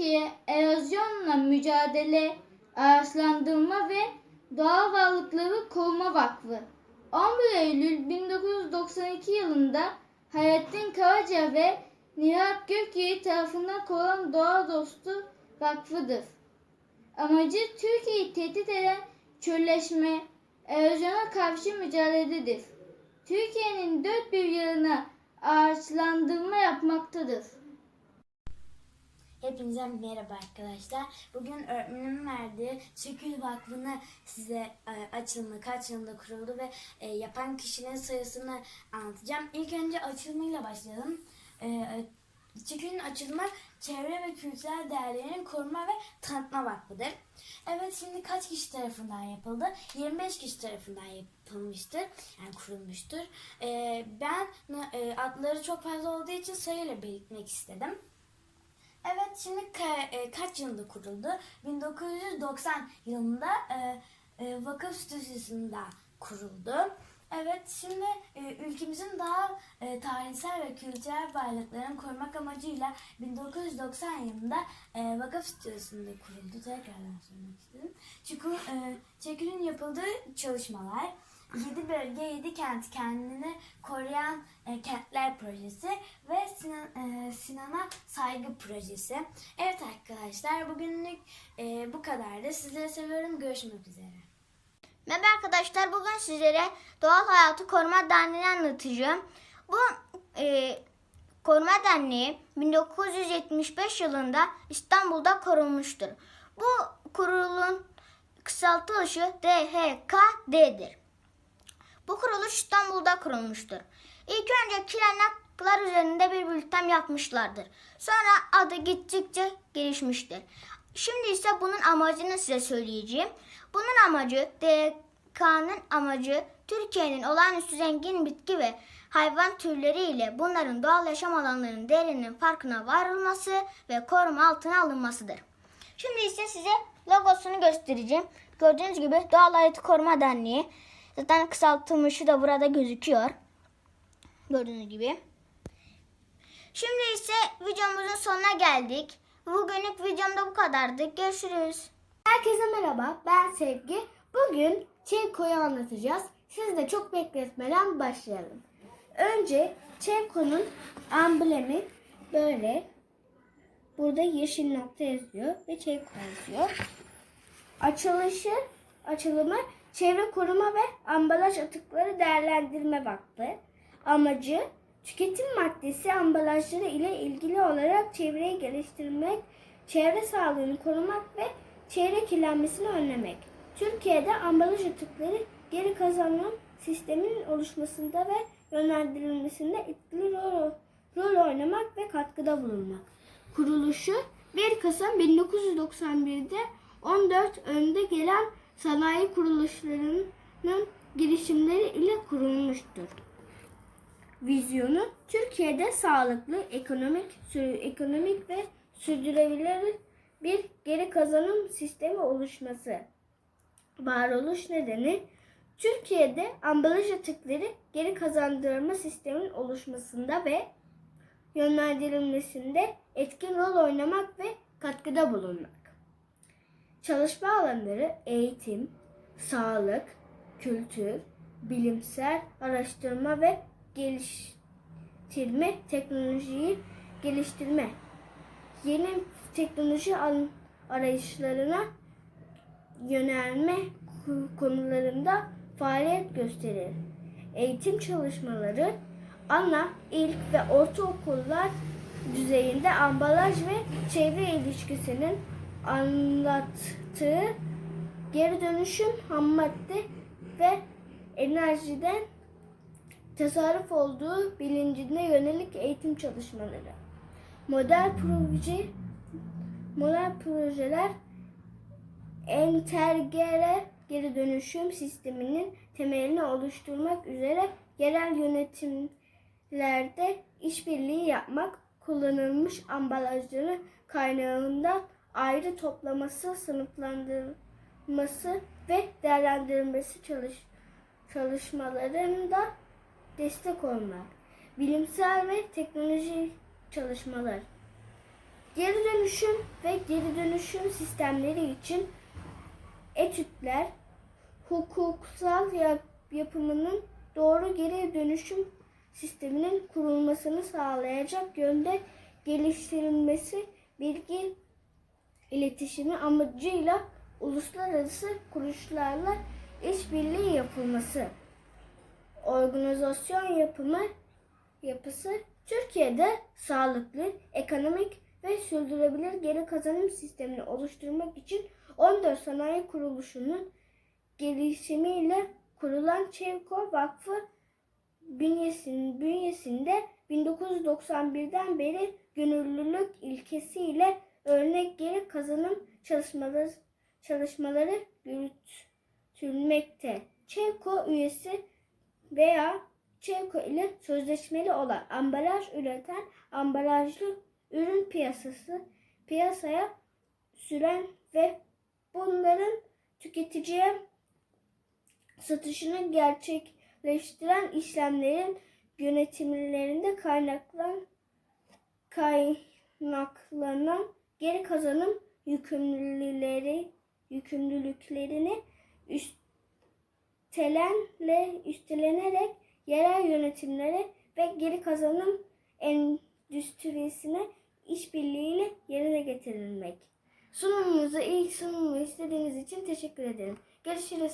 Türkiye Erozyonla Mücadele Ağaçlandırma ve Doğa Varlıkları Koruma Vakfı 11 Eylül 1992 yılında Hayrettin Karaca ve Nihat Gökyiğit tarafından kurulan Doğa Dostu Vakfı'dır. Amacı Türkiye'yi tehdit eden çölleşme, erozyona karşı mücadeledir. Türkiye'nin dört bir yanına ağaçlandırma yapmaktadır. Hepinize merhaba arkadaşlar. Bugün öğretmenim verdiği Sökül Vakfı'nı size e, açılımı, kaç yılında kuruldu ve e, yapan kişilerin sayısını anlatacağım. İlk önce açılımıyla başlayalım. E, Sökül'ün açılımı çevre ve kültürel değerlerin koruma ve tanıtma vakfıdır. Evet şimdi kaç kişi tarafından yapıldı? 25 kişi tarafından yapılmıştır. Yani kurulmuştur. E, ben e, adları çok fazla olduğu için sayıyla belirtmek istedim. Evet şimdi ka- e, kaç yılında kuruldu? 1990 yılında e, e, vakıf stüdyosunda kuruldu. Evet şimdi e, ülkemizin daha e, tarihsel ve kültürel varlıklarını korumak amacıyla 1990 yılında e, vakıf stüdyosunda kuruldu. Tekrardan söylemek istedim. Çünkü e, Çekil'in yapıldığı çalışmalar 7 bölge 7 kent kendini koruyan e, kentler projesi Sinan'a saygı projesi. Evet arkadaşlar bugünlük e, bu kadardı. Sizleri seviyorum. Görüşmek üzere. Merhaba arkadaşlar bugün sizlere Doğal Hayatı Koruma Derneği'ni anlatacağım. Bu e, Koruma Derneği 1975 yılında İstanbul'da kurulmuştur. Bu kurulun kısaltılışı DHKD'dir. Bu kuruluş İstanbul'da kurulmuştur. İlk önce kirenaklar üzerinde bir bülten yapmışlardır. Sonra adı gittikçe gelişmiştir. Şimdi ise bunun amacını size söyleyeceğim. Bunun amacı DK'nın amacı Türkiye'nin olağanüstü zengin bitki ve hayvan türleri ile bunların doğal yaşam alanlarının değerinin farkına varılması ve koruma altına alınmasıdır. Şimdi ise size logosunu göstereceğim. Gördüğünüz gibi Doğal Hayatı Koruma Derneği. Zaten kısaltılmışı da burada gözüküyor. Gördüğünüz gibi. Şimdi ise videomuzun sonuna geldik. Bugünlük videomda bu kadardı. Görüşürüz. Herkese merhaba, ben Sevgi. Bugün Çevko'yu anlatacağız. Siz de çok bekletmeden başlayalım. Önce Çevko'nun amblemi böyle. Burada yeşil nokta yazıyor ve Çevko yazıyor. Açılışı, açılımı Çevre Koruma ve Ambalaj Atıkları Değerlendirme Vakfı. Amacı tüketim maddesi ambalajları ile ilgili olarak çevreyi geliştirmek, çevre sağlığını korumak ve çevre kirlenmesini önlemek. Türkiye'de ambalaj atıkları geri kazanım sisteminin oluşmasında ve yönlendirilmesinde etkili rol, rol oynamak ve katkıda bulunmak. Kuruluşu 1 Kasım 1991'de 14 önde gelen sanayi kuruluşlarının girişimleri ile kurulmuştur. Vizyonu Türkiye'de sağlıklı, ekonomik, ekonomik ve sürdürülebilir bir geri kazanım sistemi oluşması. Varoluş nedeni Türkiye'de ambalaj atıkları geri kazandırma sisteminin oluşmasında ve yönlendirilmesinde etkin rol oynamak ve katkıda bulunmak. Çalışma alanları eğitim, sağlık, kültür, bilimsel araştırma ve geliştirme, teknolojiyi geliştirme, yeni teknoloji arayışlarına yönelme konularında faaliyet gösterir. Eğitim çalışmaları ana, ilk ve ortaokullar düzeyinde ambalaj ve çevre ilişkisinin anlattığı geri dönüşüm ham ve enerjiden tasarruf olduğu bilincine yönelik eğitim çalışmaları. Model proje model projeler entegre geri dönüşüm sisteminin temelini oluşturmak üzere yerel yönetimlerde işbirliği yapmak, kullanılmış ambalajları kaynağından ayrı toplaması, sınıflandırılması ve değerlendirilmesi çalış çalışmalarında destek olmak. Bilimsel ve teknoloji çalışmalar. Geri dönüşüm ve geri dönüşüm sistemleri için etütler, hukuksal yap- yapımının doğru geri dönüşüm sisteminin kurulmasını sağlayacak yönde geliştirilmesi, bilgi iletişimi amacıyla uluslararası kuruluşlarla işbirliği yapılması. Organizasyon yapımı yapısı Türkiye'de sağlıklı, ekonomik ve sürdürülebilir geri kazanım sistemini oluşturmak için 14 sanayi kuruluşunun gelişimiyle kurulan Çevko Vakfı bünyesinin, bünyesinde 1991'den beri gönüllülük ilkesiyle örnek geri kazanım çalışmaları çalışmaları yürütülmekte. Çevko üyesi veya Çevko ile sözleşmeli olan ambalaj üreten ambalajlı ürün piyasası piyasaya süren ve bunların tüketiciye satışını gerçekleştiren işlemlerin yönetimlerinde kaynaklan kaynaklanan geri kazanım yükümlülükleri yükümlülüklerini üstelenle üstelenerek yerel yönetimlere ve geri kazanım endüstrisine işbirliğiyle yerine getirilmek. Sunumunuza ilk sunumu istediğiniz için teşekkür ederim. Görüşürüz.